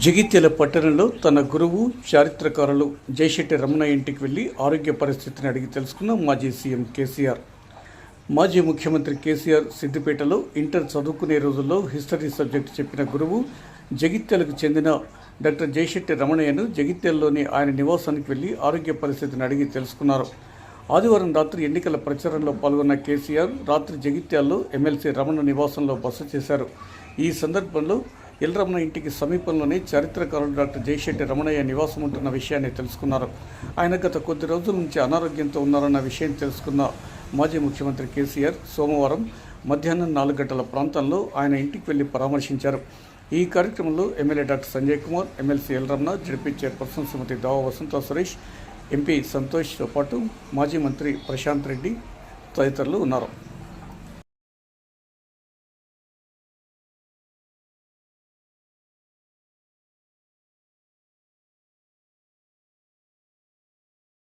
జగిత్యాల పట్టణంలో తన గురువు చారిత్రకారులు జయశెట్టి రమణ ఇంటికి వెళ్ళి ఆరోగ్య పరిస్థితిని అడిగి తెలుసుకున్న మాజీ సీఎం కేసీఆర్. మాజీ ముఖ్యమంత్రి కేసీఆర్ సిద్దిపేటలో ఇంటర్ చదువుకునే రోజుల్లో హిస్టరీ సబ్జెక్ట్ చెప్పిన గురువు జగిత్యాలకు చెందిన డాక్టర్ జయశెట్టి రమణయ్యను జగిత్యాలలోని ఆయన నివాసానికి వెళ్ళి ఆరోగ్య పరిస్థితిని అడిగి తెలుసుకున్నారు. ఆదివారం రాత్రి ఎన్నికల ప్రచారంలో పాల్గొన్న కేసీఆర్ రాత్రి జగిత్యాల్లో ఎమ్మెల్సీ రమణ నివాసంలో బస చేశారు. ఈ సందర్భంలో ఎల్ ఇంటికి సమీపంలోనే చరిత్రకారుడు డాక్టర్ జయశెట్టి రమణయ్య నివాసం ఉంటున్న విషయాన్ని తెలుసుకున్నారు. ఆయన గత కొద్ది రోజుల నుంచి అనారోగ్యంతో ఉన్నారన్న విషయం తెలుసుకున్న మాజీ ముఖ్యమంత్రి కేసీఆర్ సోమవారం మధ్యాహ్నం నాలుగు గంటల ప్రాంతంలో ఆయన ఇంటికి వెళ్ళి పరామర్శించారు. ఈ కార్యక్రమంలో MLA doctor Sanjay Kumar MLC ఎల్రమణ ZP chairperson శ్రీమతి దావ వసంత సురేష్ ఎంపీ సంతోష్తో పాటు మాజీ మంత్రి ప్రశాంత్ రెడ్డి తదితరులు ఉన్నారు.